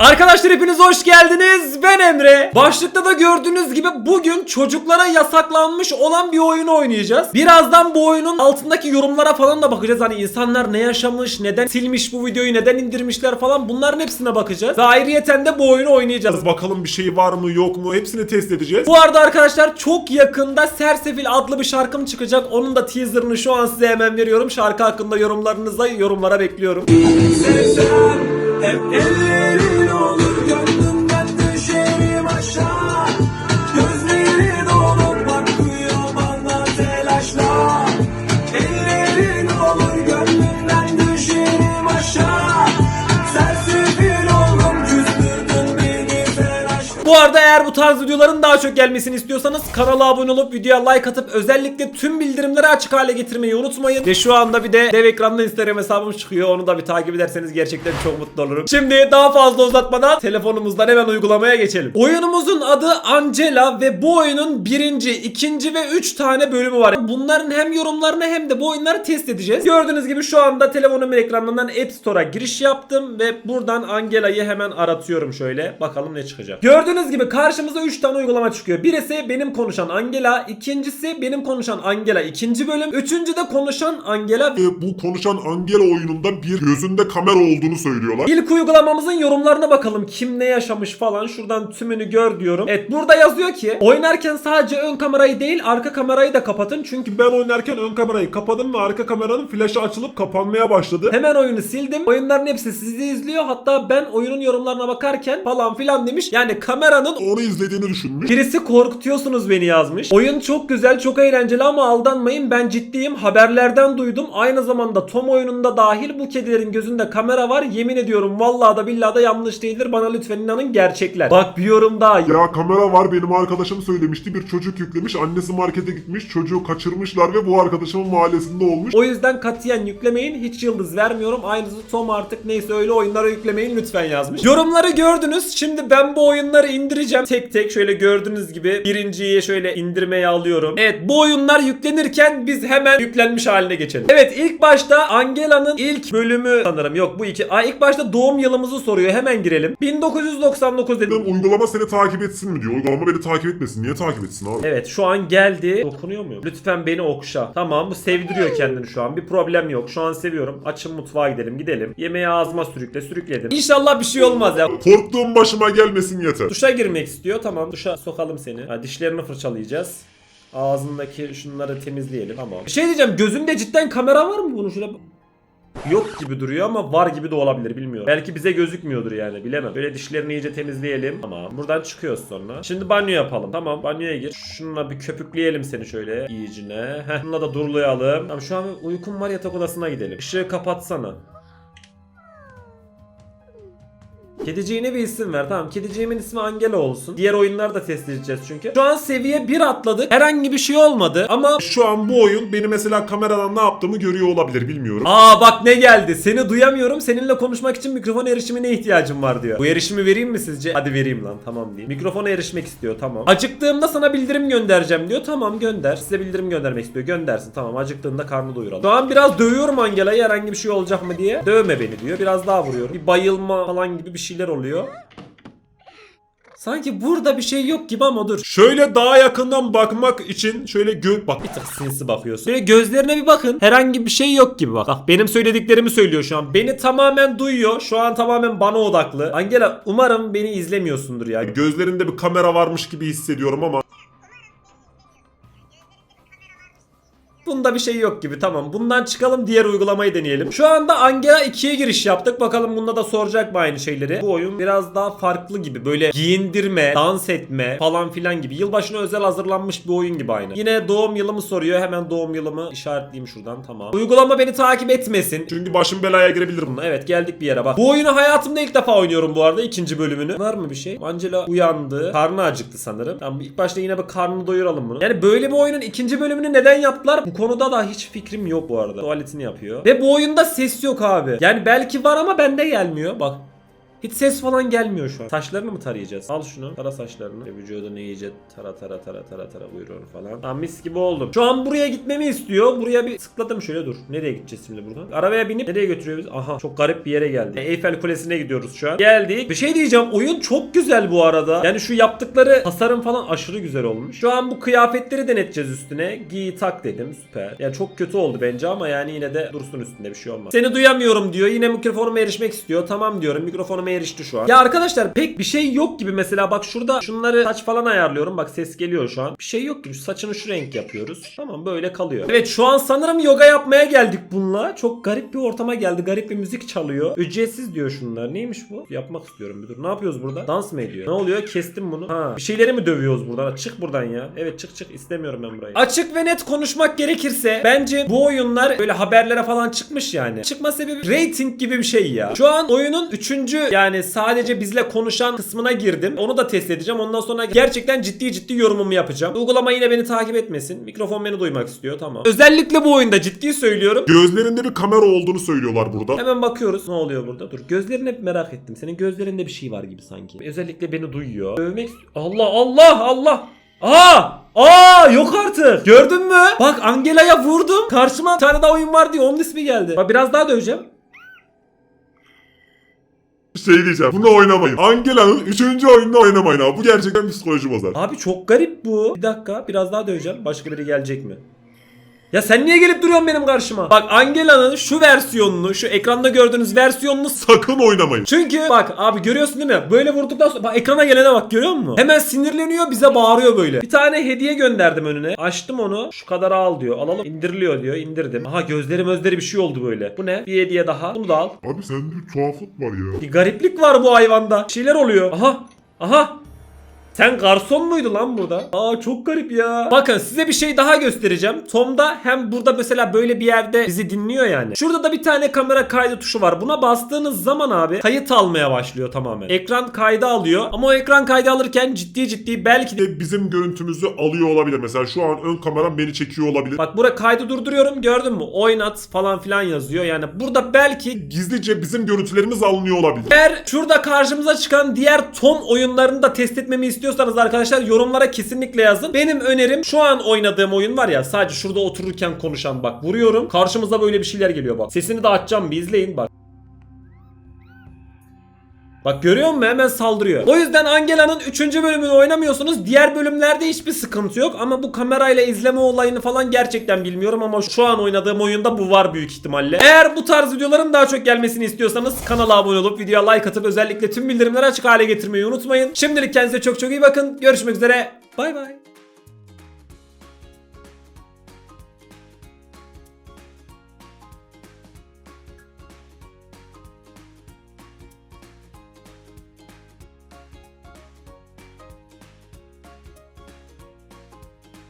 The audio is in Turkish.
Arkadaşlar hepiniz hoş geldiniz. Ben Emre. Başlıkta da gördüğünüz gibi bugün çocuklara yasaklanmış olan bir oyunu oynayacağız. Birazdan bu oyunun altındaki yorumlara falan da bakacağız. Hani insanlar ne yaşamış, neden silmiş bu videoyu, neden indirmişler falan bunların hepsine bakacağız. Ve ayrıyeten de bu oyunu oynayacağız. Bakalım bir şey var mı yok mu hepsini test edeceğiz. Bu arada arkadaşlar çok yakında Sersefil adlı bir şarkım çıkacak. Onun da teaserını şu an size hemen veriyorum. Şarkı hakkında yorumlarınızı yorumlara bekliyorum. Sevsem hep ellerin Bu arada eğer bu tarz videoların daha çok gelmesini istiyorsanız kanala abone olup videoya like atıp özellikle tüm bildirimleri açık hale getirmeyi unutmayın. Ve şu anda bir de dev ekranda Instagram hesabım çıkıyor. Onu da bir takip ederseniz gerçekten çok mutlu olurum. Şimdi daha fazla uzatmadan telefonumuzdan hemen uygulamaya geçelim. Oyunumuzun adı Angela ve bu oyunun birinci, ikinci ve üç tane bölümü var. Bunların hem yorumlarını hem de bu oyunları test edeceğiz. Gördüğünüz gibi şu anda telefonumun ekranından App Store'a giriş yaptım ve buradan Angela'yı hemen aratıyorum şöyle. Bakalım ne çıkacak. Gördüğünüz gibi karşımıza 3 tane uygulama çıkıyor. Birisi benim konuşan Angela, ikincisi benim konuşan Angela ikinci bölüm, üçüncü de konuşan Angela Ee, bu konuşan Angela oyununda bir gözünde kamera olduğunu söylüyorlar. İlk uygulamamızın yorumlarına bakalım. Kim ne yaşamış falan. Şuradan tümünü gör diyorum. Evet burada yazıyor ki oynarken sadece ön kamerayı değil arka kamerayı da kapatın. Çünkü Ben oynarken ön kamerayı kapadım ve arka kameranın flaşı açılıp kapanmaya başladı. hemen oyunu sildim. Oyunların hepsi sizi izliyor. Hatta ben oyunun yorumlarına bakarken falan filan demiş. Yani kameranın Onu izlediğini düşünmüş. Birisi korkutuyorsunuz beni yazmış. Oyun çok güzel, çok eğlenceli ama aldanmayın ben ciddiyim. Haberlerden duydum. Aynı zamanda Tom oyununda dahil bu kedilerin gözünde kamera var. Yemin ediyorum vallahi da billahi da yanlış değildir. Bana lütfen inanın gerçekler. Bak bir yorum daha. Ya kamera var benim arkadaşım söylemişti bir çocuk yüklemiş annesi markete gitmiş çocuğu kaçırmışlar ve bu arkadaşımın mahallesinde olmuş. O yüzden katiyen yüklemeyin. Hiç yıldız vermiyorum. Aynısı Tom artık neyse öyle oyunlara yüklemeyin lütfen yazmış. Yorumları gördünüz. Şimdi ben bu oyunları indireceğim. Tek tek şöyle gördüğünüz gibi birinciyi şöyle indirmeye alıyorum. Evet bu oyunlar yüklenirken biz hemen yüklenmiş haline geçelim. Evet ilk başta Angela'nın ilk bölümü sanırım. Yok bu iki. Aa, ilk başta doğum yılımızı soruyor. Hemen girelim. 1999 dedim. Uygulama seni takip etsin mi diyor. Uygulama beni takip etmesin. Niye takip etsin abi? Evet şu an geldi. Dokunuyor muyum? Lütfen beni okşa. Tamam bu sevdiriyor kendini şu an. Bir problem yok. Şu an seviyorum. Açın mutfağa gidelim. Gidelim. Yemeği ağzıma sürükle. Sürükledim. İnşallah bir şey olmaz ya. Korktuğum başıma gelmesin yeter. Duşa girmek istiyor. Tamam duşa sokalım seni. Ha, dişlerini fırçalayacağız. Ağzındaki şunları temizleyelim. Tamam. Şey diyeceğim. Gözünde cidden kamera var mı bunun? Şöyle Yok gibi duruyor ama var gibi de olabilir bilmiyorum. Belki bize gözükmüyordur yani bilemem. Böyle dişlerini iyice temizleyelim. Tamam buradan çıkıyoruz sonra. Şimdi banyo yapalım. Tamam banyoya gir. Şununla bir köpükleyelim seni şöyle iyicine. Heh bununla da durlayalım. Tamam şu an uykum var yatak odasına gidelim. Işığı kapatsana. Kediciğine bir isim ver. Tamam kediciğimin ismi Angela olsun. Diğer oyunları da test edeceğiz çünkü. Şu an seviye 1 atladık. Herhangi bir şey olmadı ama Şu an bu oyun beni mesela kameradan ne yaptığımı görüyor olabilir bilmiyorum. Aa bak ne geldi. Seni duyamıyorum. Seninle konuşmak için mikrofon erişimine ihtiyacım var diyor. Bu erişimi vereyim mi sizce? Hadi vereyim lan tamam diyeyim. Mikrofona erişmek istiyor tamam. Acıktığımda sana bildirim göndereceğim diyor. Tamam gönder. Size bildirim göndermek istiyor. Göndersin tamam. Acıktığında karnı doyuralım. Şu an biraz dövüyorum Angela'yı herhangi bir şey olacak mı diye. Dövme beni diyor. Biraz daha vuruyorum. Bir bayılma falan gibi bir şeyler oluyor. Sanki burada bir şey yok gibi ama dur. Şöyle daha yakından bakmak için şöyle gö... Bak Bir tık sinsi bakıyorsun. Böyle gözlerine bir bakın. Herhangi bir şey yok gibi bak. Bak benim söylediklerimi söylüyor şu an. Beni tamamen duyuyor. Şu an tamamen bana odaklı. Angela umarım beni izlemiyorsundur ya. gözlerinde bir kamera varmış gibi hissediyorum ama Bunda bir şey yok gibi tamam. Bundan çıkalım diğer uygulamayı deneyelim. Şu anda Angela 2'ye giriş yaptık. Bakalım bunda da soracak mı aynı şeyleri. Bu oyun biraz daha farklı gibi. Böyle giyindirme, dans etme falan filan gibi. Yılbaşına özel hazırlanmış bir oyun gibi aynı. Yine doğum yılımı soruyor. Hemen doğum yılımı işaretleyeyim şuradan tamam. Uygulama beni takip etmesin. çünkü başım belaya girebilir bunun. Evet geldik bir yere bak. Bu oyunu hayatımda ilk defa oynuyorum bu arada ikinci bölümünü. Var mı bir şey? Angela uyandı. Karnı acıktı sanırım. Tamam ilk başta yine bir karnını doyuralım bunu. Yani böyle bir oyunun ikinci bölümünü neden yaptılar? Bu konuda da hiç fikrim yok bu arada. Tuvaletini yapıyor. Ve bu oyunda ses yok abi. Yani belki var ama bende gelmiyor. Bak. Hiç ses falan gelmiyor şu an. Saçlarını mı tarayacağız? Al şunu. Tara saçlarını. Ve vücudunu iyice tara tara tara tara tara buyuruyor falan. Tamam mis gibi oldum. Şu an buraya gitmemi istiyor. Buraya bir sıkladım şöyle dur. Nereye gideceğiz şimdi buradan? Arabaya binip nereye götürüyor bizi? Aha çok garip bir yere geldi. Eyfel Kulesi'ne gidiyoruz şu an. Geldik. Bir şey diyeceğim. Oyun çok güzel bu arada. Yani şu yaptıkları tasarım falan aşırı güzel olmuş. Şu an bu kıyafetleri deneteceğiz üstüne. Giy tak dedim. Süper. Yani çok kötü oldu bence ama yani yine de dursun üstünde bir şey olmaz. Seni duyamıyorum diyor. Yine mikrofonuma erişmek istiyor. Tamam diyorum. Mikrofonuma erişti şu an. Ya arkadaşlar pek bir şey yok gibi mesela bak şurada şunları saç falan ayarlıyorum. Bak ses geliyor şu an. Bir şey yok gibi. Saçını şu renk yapıyoruz. Tamam böyle kalıyor. Evet şu an sanırım yoga yapmaya geldik bununla. Çok garip bir ortama geldi. Garip bir müzik çalıyor. Ücretsiz diyor şunlar. Neymiş bu? Yapmak istiyorum bir dur. Ne yapıyoruz burada? Dans mı ediyor? Ne oluyor? Kestim bunu. Ha. Bir şeyleri mi dövüyoruz buradan? Çık buradan ya. Evet çık çık. istemiyorum ben burayı. Açık ve net konuşmak gerekirse bence bu oyunlar böyle haberlere falan çıkmış yani. Çıkma sebebi rating gibi bir şey ya. Şu an oyunun 3. yani sadece bizle konuşan kısmına girdim. Onu da test edeceğim. Ondan sonra gerçekten ciddi ciddi yorumumu yapacağım. Uygulama yine beni takip etmesin. Mikrofon beni duymak istiyor. Tamam. Özellikle bu oyunda ciddi söylüyorum. Gözlerinde bir kamera olduğunu söylüyorlar burada. Hemen bakıyoruz ne oluyor burada. Dur gözlerini hep merak ettim. Senin gözlerinde bir şey var gibi sanki. Özellikle beni duyuyor. Dövmek Allah Allah Allah. Aa! Aa yok artık. Gördün mü? Bak Angela'ya vurdum. Karşıma bir tane daha oyun var diye onun ismi geldi. Bak biraz daha döveceğim. Şey diyeceğim. Bunu oynamayın. Angela'nın 3. oyununu oynamayın abi. Bu gerçekten psikoloji bozar. Abi çok garip bu. Bir dakika biraz daha döveceğim. Başka biri gelecek mi? Ya sen niye gelip duruyorsun benim karşıma? Bak Angela'nın şu versiyonunu, şu ekranda gördüğünüz versiyonunu Sakın oynamayın. Çünkü bak abi görüyorsun değil mi? Böyle vurduktan sonra bak ekrana gelene bak görüyor musun? Hemen sinirleniyor bize bağırıyor böyle. Bir tane hediye gönderdim önüne. Açtım onu. Şu kadar al diyor. Alalım. İndiriliyor diyor. İndirdim. Aha gözlerim özleri bir şey oldu böyle. Bu ne? Bir hediye daha. Bunu da al. Abi sende bir tuhaflık var ya. Bir gariplik var bu hayvanda. Bir şeyler oluyor. Aha. Aha. Sen garson muydu lan burada? Aa çok garip ya. Bakın size bir şey daha göstereceğim. Tom'da hem burada mesela böyle bir yerde bizi dinliyor yani. Şurada da bir tane kamera kaydı tuşu var. Buna bastığınız zaman abi kayıt almaya başlıyor tamamen. Ekran kaydı alıyor. Ama o ekran kaydı alırken ciddi ciddi belki de bizim görüntümüzü alıyor olabilir. Mesela şu an ön kameram beni çekiyor olabilir. Bak burada kaydı durduruyorum gördün mü? Oynat falan filan yazıyor. Yani burada belki Gizlice bizim görüntülerimiz alınıyor olabilir. Eğer şurada karşımıza çıkan diğer Tom oyunlarını da test etmemi istiyorsanız arkadaşlar yorumlara kesinlikle yazın. Benim önerim şu an oynadığım oyun var ya sadece şurada otururken konuşan bak vuruyorum. Karşımıza böyle bir şeyler geliyor bak. Sesini de açacağım bir izleyin bak. Bak görüyor musun hemen saldırıyor. O yüzden Angela'nın 3. bölümünü oynamıyorsunuz. Diğer bölümlerde hiçbir sıkıntı yok. Ama bu kamerayla izleme olayını falan gerçekten bilmiyorum. Ama şu an oynadığım oyunda bu var büyük ihtimalle. Eğer bu tarz videoların daha çok gelmesini istiyorsanız kanala abone olup videoya like atıp özellikle tüm bildirimleri açık hale getirmeyi unutmayın. Şimdilik kendinize çok çok iyi bakın. Görüşmek üzere. Bay bay.